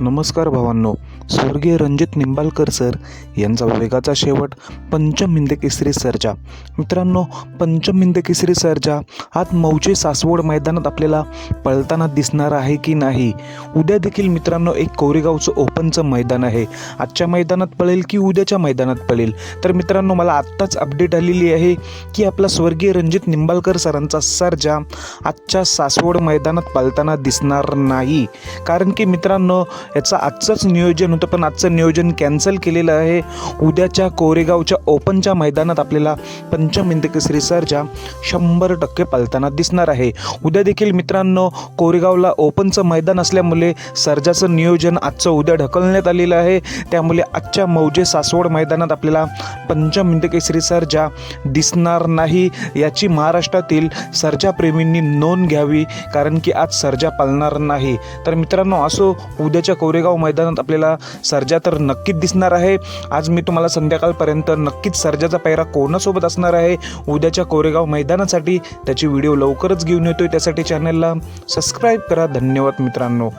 नमस्कार भावांनो. स्वर्गीय रणजित निंबाळकर सर यांचा वेगाचा शेवट पंचम हिंद केसरी सरजा मित्रांनो पंचम हिंद केसरी सरजा आज मौजे सासवड मैदानात आपल्याला पळताना दिसणार आहे की नाही? उद्या देखील मित्रांनो एक कोरेगावचं ओपनचं मैदान आहे. आजच्या मैदानात पळेल की उद्याच्या मैदानात पळेल? तर मित्रांनो मला आत्ताच अपडेट आलेली आहे की आपला स्वर्गीय रणजित निंबाळकर सरांचा सरजा आजच्या सासवड मैदानात पळताना दिसणार नाही. कारण की मित्रांनो याचं आजचंच नियोजन होतं पण आजचं नियोजन कॅन्सल केलेलं आहे. उद्याच्या कोरेगावच्या ओपनच्या मैदानात आपल्याला पंचम केसरी सरजा शंभर टक्के पालताना दिसणार आहे. उद्या देखील मित्रांनो कोरेगावला ओपनचं मैदान असल्यामुळे सर्जाचं नियोजन आजचं उद्या ढकलण्यात आलेलं आहे. त्यामुळे आजच्या मौजे सासवड मैदानात आपल्याला पंचम केसरी सर्जा दिसणार नाही. याची महाराष्ट्रातील सर्जाप्रेमींनी नोंद घ्यावी कारण की आज सर्जा पालणार नाही. तर मित्रांनो असो उद्याच्या कोरेगाव मैदानात आपल्याला सर्जा तर नक्कीच दिसणार आहे. आज मी तुम्हाला संध्याकाळपर्यंत नक्कीच सर्जाचा पायरा कोणासोबत असणार आहे? उद्याच्या कोरेगाव मैदानासाठी त्याची व्हिडिओ लवकरच घेऊन येतोय. त्यासाठी चॅनलला सबस्क्राईब करा. धन्यवाद मित्रांनो.